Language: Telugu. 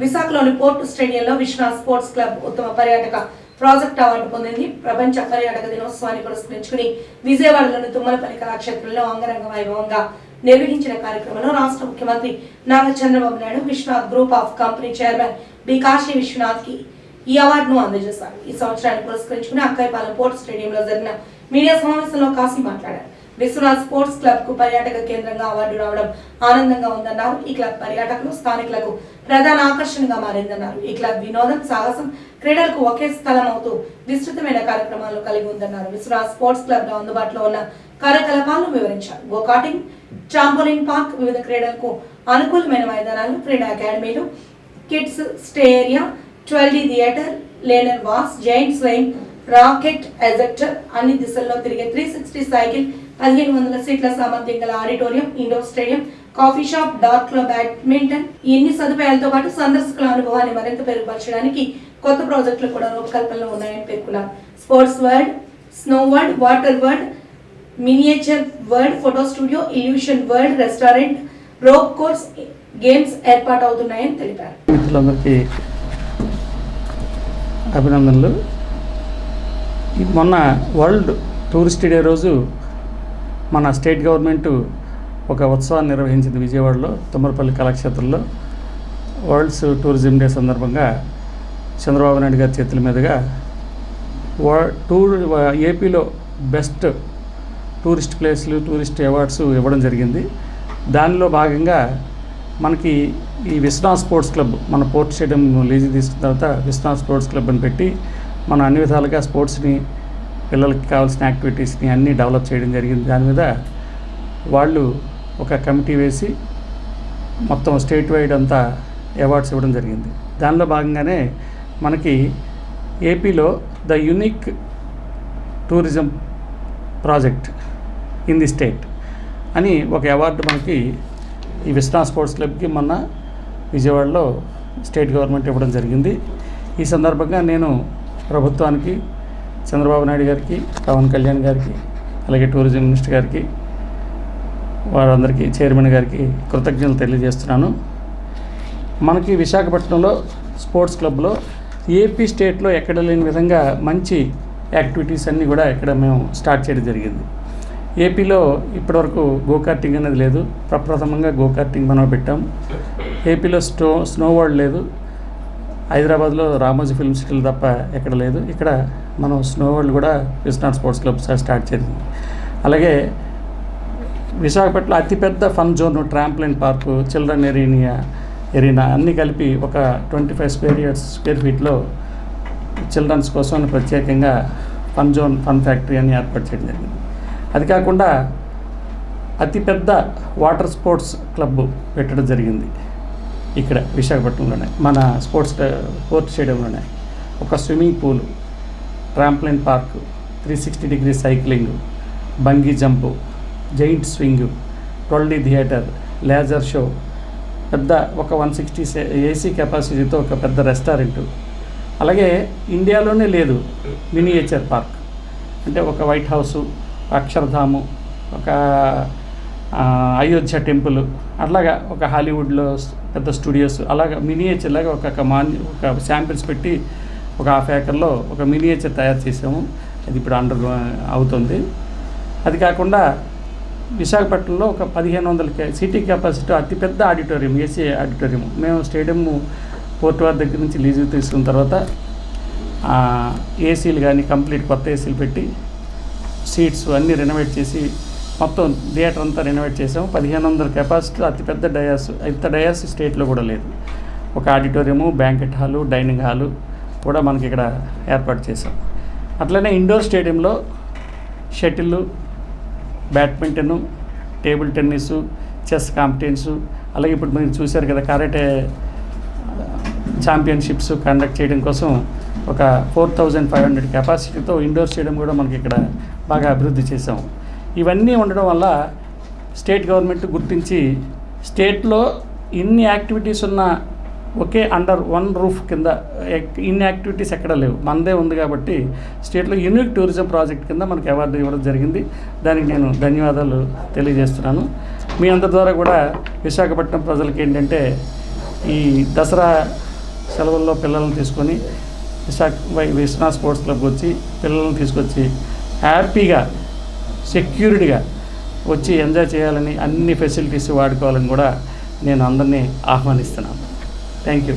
విశాఖలోని పోర్టు స్టేడియంలో విశ్వనాథ్ స్పోర్ట్స్ క్లబ్ ఉత్తమ పర్యాటక ప్రాజెక్ట్ అవార్డు పొందింది. ప్రపంచ పర్యాటక దినోత్సవాన్ని పురస్కరించుకుని విజయవాడలోని తుమ్మలపల్లి కళాక్షేత్రంలో అంగరంగ వైభవంగా నిర్వహించిన కార్యక్రమంలో రాష్ట్ర ముఖ్యమంత్రి Nara Chandrababu Naidu Vishwanath group of company chairman B Kashi విశ్వనాథ్కి ఈ అవార్డును అందజేశారు. ఈ సంవత్సరాన్ని పురస్కరించుకుని అక్కైపాలెం పోర్ట్ స్టేడియంలో జరిగిన మీడియా సమావేశంలో కాశీ మాట్లాడారు. విశ్వనాథ్ స్పోర్ట్స్ క్లబ్కు పర్యాటక కేంద్రంగా అవార్డు రావడం ఆనందంగా ఉందన్నారు. ఈ క్లబ్ పర్యాటకులు స్థానికులకు ప్రధాన ఆకర్షణగా మారిందన్నారు. ఈ క్లబ్ వినోదం సాహసం క్రీడలకు ఒకే స్థలం అవుతూ విస్తృతమైన కార్యక్రమాలు కలిగి ఉందన్నారు. విశ్వనాథ్ స్పోర్ట్స్ క్లబ్లో అందుబాటులో ఉన్న కార్యకలాపాలను వివరించారు. గోకాటింగ్ ట్రాంపోలిన్ పార్క్ వివిధ క్రీడలకు అనుకూలమైన మైదానాలు క్రీడా అకాడమీలు kids stay area twelve D theatre laser wars giant swing rocket ejector అన్ని దిశల్లో తిరిగే త్రీ సిక్స్టీ సైకిల్ పదిహేను వందల సీట్ల సామర్థ్యం గల auditorium indoor stadium coffee shop dark club badminton ఇన్ని సదుపాయాలతో పాటు సందర్శకుల అనుభవాన్ని మరింత మెరుగుపరచడానికి కొత్త ప్రాజెక్టులు కూడా రూపకల్పనలో ఉన్నాయని పేర్కొన్నారు. Sports world snow world water world miniature world photo studio illusion world restaurant rope course games ఏర్పాటు అవుతున్నాయని తెలిపారు. మిత్రులందరికీ అభినందనలు. మొన్న వరల్డ్ టూరిస్ట్ డే రోజు మన స్టేట్ గవర్నమెంట్ ఒక ఉత్సవాన్ని నిర్వహించింది విజయవాడలో తుమ్మరపల్లి కళాక్షేత్రంలో. వరల్డ్స్ టూరిజం డే సందర్భంగా చంద్రబాబు నాయుడు గారి చేతుల మీదుగా వర్ టూర్ ఏపీలో బెస్ట్ టూరిస్ట్ ప్లేస్లు టూరిస్ట్ అవార్డ్స్ ఇవ్వడం జరిగింది. దానిలో భాగంగా మనకి ఈ విశ్వనాథ్ స్పోర్ట్స్ క్లబ్ మన పోర్ట్ స్టేడియం లీజు తీసుకున్న తర్వాత విశ్వనాథ్ స్పోర్ట్స్ క్లబ్ అని పెట్టి మనం అన్ని విధాలుగా స్పోర్ట్స్ని పిల్లలకి కావాల్సిన యాక్టివిటీస్ని అన్నీ డెవలప్ చేయడం జరిగింది. దాని మీద వాళ్ళు ఒక కమిటీ వేసి మొత్తం స్టేట్ వైడ్ అంతా అవార్డ్స్ ఇవ్వడం జరిగింది. దానిలో భాగంగానే మనకి ఏపీలో the unique tourism project in the state అని ఒక అవార్డు మనకి ఈ విశ్వనాథ్ స్పోర్ట్స్ క్లబ్కి మొన్న విజయవాడలో స్టేట్ గవర్నమెంట్ ఇవ్వడం జరిగింది. ఈ సందర్భంగా నేను ప్రభుత్వానికి చంద్రబాబు నాయుడు గారికి పవన్ కళ్యాణ్ గారికి అలాగే టూరిజం మినిస్టర్ గారికి వారందరికీ చైర్మన్ గారికి కృతజ్ఞతలు తెలియజేస్తున్నాను. మనకి విశాఖపట్నంలో స్పోర్ట్స్ క్లబ్లో ఏపీ స్టేట్లో ఎక్కడ లేని విధంగా మంచి యాక్టివిటీస్ అన్నీ కూడా ఇక్కడ మేము స్టార్ట్ చేయడం జరిగింది. ఏపీలో ఇప్పటివరకు గోకార్టింగ్ అనేది లేదు. ప్రప్రథమంగా గోకార్టింగ్ మనం పెట్టాం. ఏపీలో స్టో స్నో వరల్డ్ లేదు. హైదరాబాద్లో రామోజీ ఫిల్మ్ సిటీలు తప్ప ఎక్కడ లేదు. ఇక్కడ మనం స్నో వరల్డ్ కూడా విశ్వనాథ్ స్పోర్ట్స్ క్లబ్ స్టార్ట్ చేసింది. అలాగే విశాఖపట్నం అతిపెద్ద fun zone trampoline park children arena arena అన్నీ కలిపి ఒక twenty five square years square ఫీట్లో children's కోసం ప్రత్యేకంగా ఫన్ జోన్ ఫన్ ఫ్యాక్టరీ అని ఏర్పాటు చేయడం జరిగింది. అది కాకుండా అతిపెద్ద వాటర్ స్పోర్ట్స్ క్లబ్ పెట్టడం జరిగింది. ఇక్కడ విశాఖపట్నంలోనే మన స్పోర్ట్స్ స్పోర్ట్స్ స్టేడియంలోనే ఒక swimming pool trampoline park three sixty degree cycling bungee jump giant swing twelve D theatre laser show పెద్ద ఒక వన్ సిక్స్టీ ఏసీ కెపాసిటీతో ఒక పెద్ద రెస్టారెంట్. అలాగే ఇండియాలోనే లేదు మినియేచర్ పార్క్. అంటే ఒక వైట్ హౌసు అక్షరధాము ఒక అయోధ్య టెంపుల్ అట్లాగా ఒక హాలీవుడ్లో పెద్ద స్టూడియోస్ అలాగా మినియేచర్ లాగా ఒక మాన్ ఒక శాంపిల్స్ పెట్టి ఒక హాఫ్ ఏకర్లో ఒక మినియేచర్ తయారు చేసాము. అది ఇప్పుడు అండర్ అవుతుంది. అది కాకుండా విశాఖపట్నంలో ఒక పదిహేను వందల సిటీ కెపాసిటీ అతిపెద్ద ఆడిటోరియం ఏసీ ఆడిటోరియం. మేము స్టేడియం పోర్ట్ వారి దగ్గర నుంచి లీజు తీసుకున్న తర్వాత ఏసీలు కానీ కంప్లీట్ కొత్త ఏసీలు పెట్టి సీట్స్ అన్నీ రెనోవేట్ చేసి మొత్తం థియేటర్ అంతా రెనోవేట్ చేసాము. పదిహేను వందల కెపాసిటీ అతిపెద్ద డయాస్ ఇంత డయాస్ స్టేట్లో కూడా లేదు. ఒక auditorium banquet hall dining hall కూడా మనకి ఇక్కడ ఏర్పాటు చేసాం అట్లనే ఇండోర్ స్టేడియంలో shuttle badminton table tennis chess competitions అలాగే ఇప్పుడు మీరు చూశారు కదా కరాటే ఛాంపియన్షిప్స్ కండక్ట్ చేయడం కోసం ఒక ఫోర్ థౌజండ్ ఫైవ్ హండ్రెడ్ కెపాసిటీతో ఇండోర్ స్టేడియం కూడా మనకి ఇక్కడ బాగా అభివృద్ధి చేసాం ఇవన్నీ ఉండడం వల్ల స్టేట్ గవర్నమెంట్ గుర్తించి స్టేట్లో ఇన్ని యాక్టివిటీస్ ఉన్న ఒకే అండర్ వన్ రూఫ్ కింద ఇన్ని యాక్టివిటీస్ ఎక్కడ లేవు. మనదే ఉంది కాబట్టి స్టేట్లో యూనిక్ టూరిజం ప్రాజెక్ట్ కింద మనకి అవార్డు ఇవ్వడం జరిగింది. దానికి నేను ధన్యవాదాలు తెలియజేస్తున్నాను. మీ అందరి ద్వారా కూడా విశాఖపట్నం ప్రజలకి ఏంటంటే ఈ దసరా సెలవుల్లో పిల్లల్ని తీసుకొని విశాఖ వై- విశ్వనాథ్ స్పోర్ట్స్ క్లబ్కి వచ్చి పిల్లల్ని తీసుకొచ్చి హ్యాపీగా సెక్యూర్డ్గా వచ్చి ఎంజాయ్ చేయాలని అన్ని ఫెసిలిటీస్ వాడుకోవాలని కూడా నేను అందరినీ ఆహ్వానిస్తున్నాను. Thank you